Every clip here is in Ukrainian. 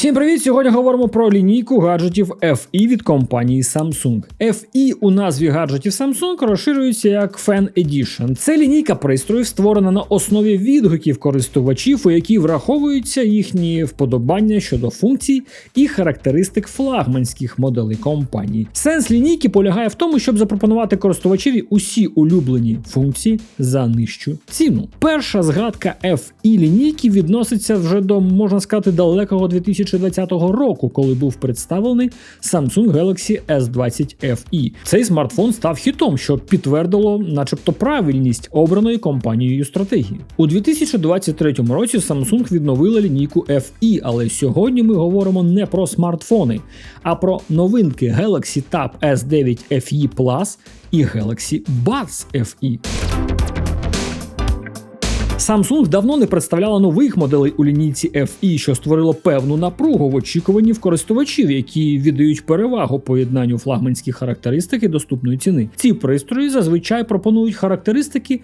Всім привіт! Сьогодні говоримо про лінійку гаджетів FE від компанії Samsung. FE у назві гаджетів Samsung розширюється як Fan Edition. Це лінійка пристроїв, створена на основі відгуків користувачів, у які враховуються їхні вподобання щодо функцій і характеристик флагманських моделей компанії. Сенс лінійки полягає в тому, щоб запропонувати користувачеві усі улюблені функції за нижчу ціну. Перша згадка FE лінійки відноситься вже до можна сказати далекого 2000 2020 року, коли був представлений Samsung Galaxy S20 FE. Цей смартфон став хітом, що підтвердило, начебто, правильність обраної компанією стратегії. У 2023 році Samsung відновила лінійку FE, але сьогодні ми говоримо не про смартфони, а про новинки Galaxy Tab S9 FE Plus і Galaxy Buds FE. Samsung давно не представляла нових моделей у лінійці FE, що створило певну напругу в очікуванні в користувачів, які віддають перевагу поєднанню флагманських характеристик і доступної ціни. Ці пристрої зазвичай пропонують характеристики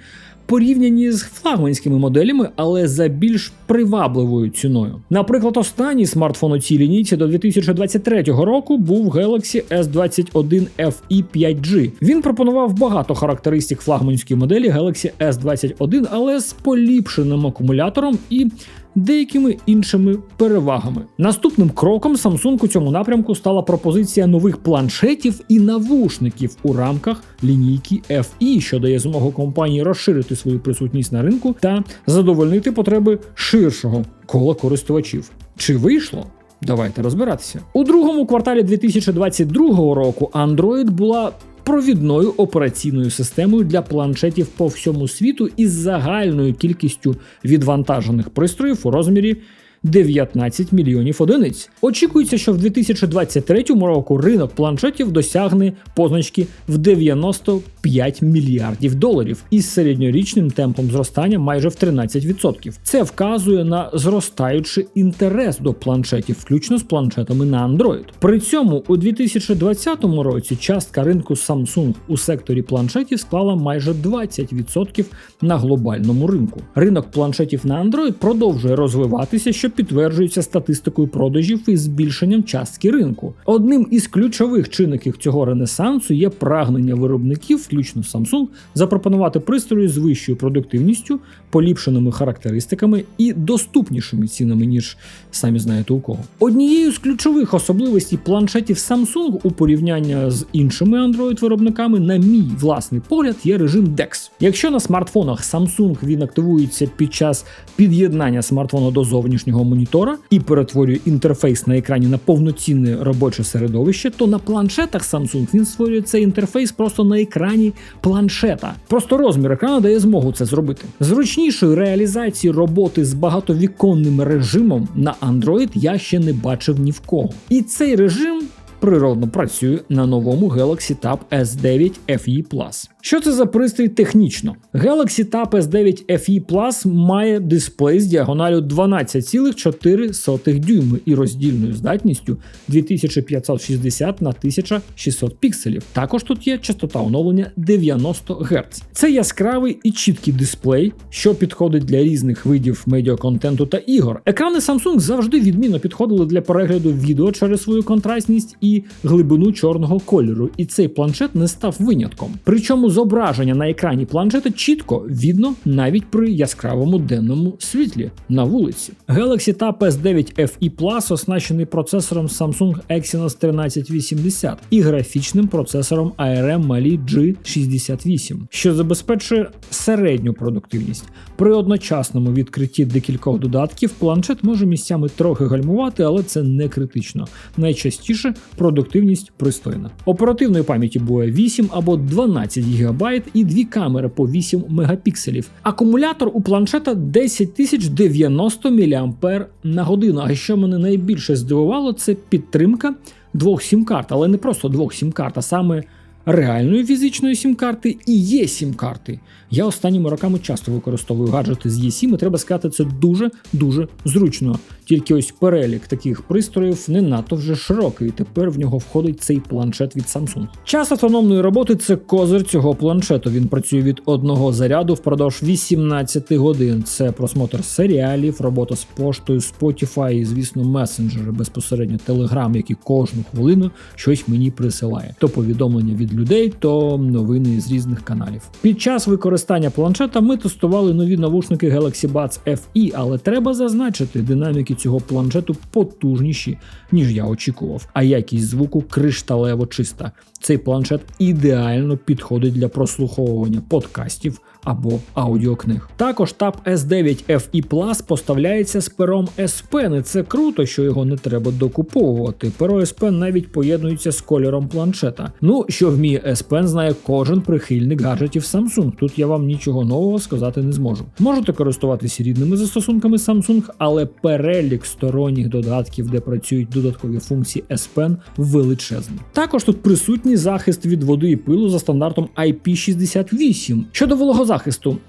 порівняні з флагманськими моделями, але за більш привабливою ціною. Наприклад, останній смартфон у цій лінійці до 2023 року був Galaxy S21 FE 5G. Він пропонував багато характеристик флагманської моделі Galaxy S21, але з поліпшеним акумулятором і деякими іншими перевагами. Наступним кроком Samsung у цьому напрямку стала пропозиція нових планшетів і навушників у рамках лінійки FE, що дає змогу компанії розширити свою присутність на ринку та задовольнити потреби ширшого кола користувачів. Чи вийшло? Давайте розбиратися у другому кварталі 2022 року. Android була провідною операційною системою для планшетів по всьому світу із загальною кількістю відвантажених пристроїв у розмірі 19 мільйонів одиниць. Очікується, що в 2023 року ринок планшетів досягне позначки в 95 мільярдів доларів із середньорічним темпом зростання майже в 13%. Це вказує на зростаючий інтерес до планшетів, включно з планшетами на Android. При цьому у 2020 році частка ринку Samsung у секторі планшетів склала майже 20% на глобальному ринку. Ринок планшетів на Android продовжує розвиватися, що підтверджується статистикою продажів і збільшенням частки ринку. Одним із ключових чинників цього ренесансу є прагнення виробників, включно Samsung, запропонувати пристрої з вищою продуктивністю, поліпшеними характеристиками і доступнішими цінами, ніж самі знаєте у кого. Однією з ключових особливостей планшетів Samsung у порівнянні з іншими Android-виробниками, на мій власний погляд, є режим DeX. Якщо на смартфонах Samsung він активується під час під'єднання смартфону до зовнішнього монітора і перетворює інтерфейс на екрані на повноцінне робоче середовище, то на планшетах Samsung він створює цей інтерфейс просто на екрані планшета. Просто розмір екрану дає змогу це зробити. Зручнішої реалізації роботи з багатовіконним режимом на Android я ще не бачив ні в кого. І цей режим природно працює на новому Galaxy Tab S9 FE. Що це за пристрій технічно? Galaxy Tab S9 FE Plus має дисплей з діагоналю 12,4 дюйми і роздільною здатністю 2560 на 1600 пікселів. Також тут є частота оновлення 90 Гц. Це яскравий і чіткий дисплей, що підходить для різних видів медіаконтенту та ігор. Екрани Samsung завжди відмінно підходили для перегляду відео через свою контрастність і глибину чорного кольору, і цей планшет не став винятком. Причому зображення на екрані планшета чітко видно навіть при яскравому денному світлі на вулиці. Galaxy Tab S9 FE Plus оснащений процесором Samsung Exynos 1380 і графічним процесором ARM Mali G68, що забезпечує середню продуктивність. При одночасному відкритті декількох додатків планшет може місцями трохи гальмувати, але це не критично. Найчастіше продуктивність пристойна. Оперативної пам'яті буде 8 або 12 ГБ і дві камери по 8 мегапікселів. Акумулятор у планшета 10090 мА на годину. А що мене найбільше здивувало, це підтримка двох сім-карт, але не просто двох сім-карт, а саме реальної фізичної сім-карти і є сім-карти. Я останніми роками часто використовую гаджети з Є7, і треба сказати, це дуже дуже зручно. Тільки ось перелік таких пристроїв не надто вже широкий. Тепер в нього входить цей планшет від Samsung. Час автономної роботи це козир цього планшету. Він працює від одного заряду впродовж 18 годин. Це просмотр серіалів, робота з поштою, Spotify і, звісно, месенджери безпосередньо Telegram, які кожну хвилину щось мені присилає. То повідомлення від людей, то новини з різних каналів. Під час використання планшета ми тестували нові навушники Galaxy Buds FE, але треба зазначити, динаміки цього планшету потужніші, ніж я очікував, а якість звуку кришталево чиста. Цей планшет ідеально підходить для прослуховування подкастів або аудіокниг. Також Tab S9 FE Plus поставляється з пером S Pen, і це круто, що його не треба докуповувати. Перо S навіть поєднується з кольором планшета. Ну, що вміє S Pen, знає кожен прихильник гаджетів Samsung. Тут я вам нічого нового сказати не зможу. Можете користуватися рідними застосунками Samsung, але перелік сторонніх додатків, де працюють додаткові функції S Pen, величезний. Також тут присутній захист від води і пилу за стандартом IP68. Щодо вологозахисту,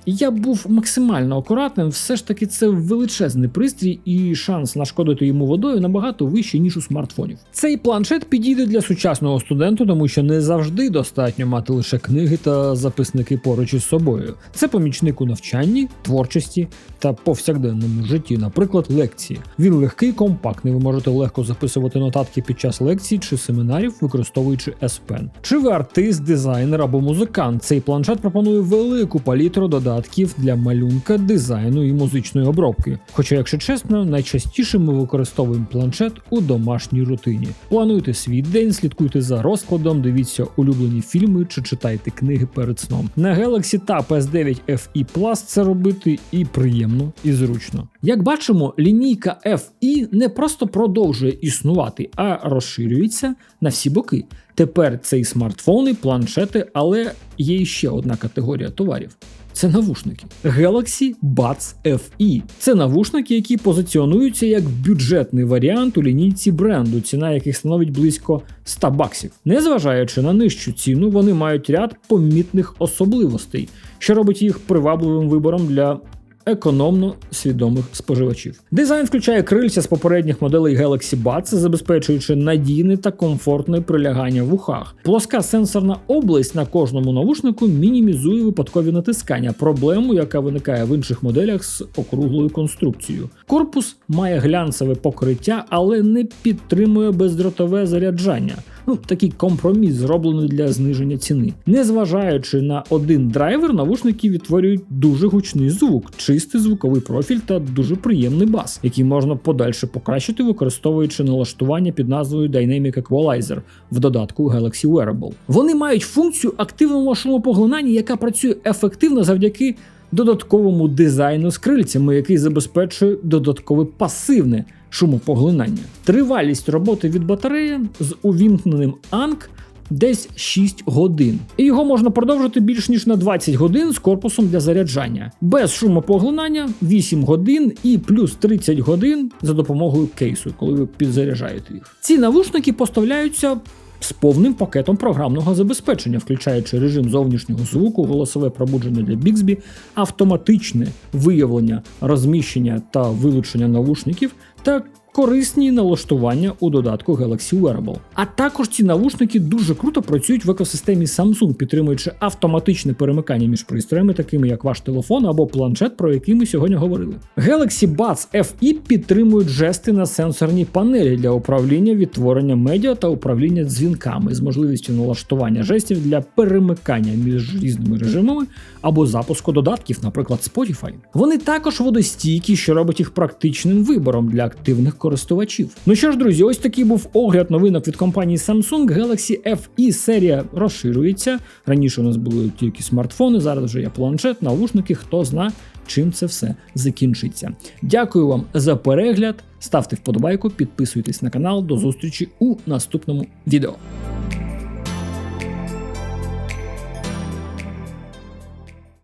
я був максимально акуратним, все ж таки це величезний пристрій, і шанс нашкодити йому водою набагато вищий, ніж у смартфонів. Цей планшет підійде для сучасного студенту, тому що не завжди достатньо мати лише книги та записники поруч із собою. Це помічник у навчанні, творчості та повсякденному житті, наприклад, лекції. Він легкий, компактний. Ви можете легко записувати нотатки під час лекцій чи семінарів, використовуючи S Pen. Чи ви артист, дизайнер або музикант? Цей планшет пропонує велику палітру додатків для малюнка, дизайну і музичної обробки. Хоча, якщо чесно, найчастіше ми використовуємо планшет у домашній рутині. Плануйте свій день, слідкуйте за розкладом, дивіться улюблені фільми чи читайте книги перед сном. На Galaxy Tab S9 FE Plus це робити і приємно, і зручно. Як бачимо, лінійка FE не просто продовжує існувати, а розширюється на всі боки. Тепер це і смартфони, планшети, але є ще одна категорія товарів. Це навушники Galaxy Buds FE. Це навушники, які позиціонуються як бюджетний варіант у лінійці бренду, ціна яких становить близько 100 баксів. Незважаючи на нижчу ціну, вони мають ряд помітних особливостей, що робить їх привабливим вибором для економно свідомих споживачів. Дизайн включає крильця з попередніх моделей Galaxy Buds, забезпечуючи надійне та комфортне прилягання в ухах. Плоска сенсорна область на кожному навушнику мінімізує випадкові натискання, проблему, яка виникає в інших моделях з округлою конструкцією. Корпус має глянцеве покриття, але не підтримує бездротове заряджання. Ну, такий компроміс зроблений для зниження ціни. Незважаючи на один драйвер, навушники відтворюють дуже гучний звук, чистий звуковий профіль та дуже приємний бас, який можна подальше покращити, використовуючи налаштування під назвою Dynamic Equalizer в додатку Galaxy Wearable. Вони мають функцію активного шумопоглинання, яка працює ефективно завдяки додатковому дизайну з крильцями, який забезпечує додаткове пасивне шумопоглинання. Тривалість роботи від батареї з увімкненим анк десь 6 годин. І його можна продовжити більш ніж на 20 годин з корпусом для заряджання. Без шумопоглинання 8 годин і плюс 30 годин за допомогою кейсу, коли ви підзаряджаєте їх. Ці навушники поставляються. З повним пакетом програмного забезпечення, включаючи режим зовнішнього звуку, голосове пробудження для Bixby, автоматичне виявлення розміщення та вилучення навушників та корисні налаштування у додатку Galaxy Wearable. А також ці навушники дуже круто працюють в екосистемі Samsung, підтримуючи автоматичне перемикання між пристроями, такими як ваш телефон або планшет, про який ми сьогодні говорили. Galaxy Buds FE підтримують жести на сенсорній панелі для управління відтворення медіа та управління дзвінками з можливістю налаштування жестів для перемикання між різними режимами або запуску додатків, наприклад, Spotify. Вони також водостійкі, що робить їх практичним вибором для активних користувачів. Ну що ж, друзі, ось такий був огляд новинок від компанії Samsung. Galaxy FE серія розширюється. Раніше у нас були тільки смартфони, зараз вже є планшет, навушники, хто зна, чим це все закінчиться. Дякую вам за перегляд. Ставте вподобайку, підписуйтесь на канал. До зустрічі у наступному відео.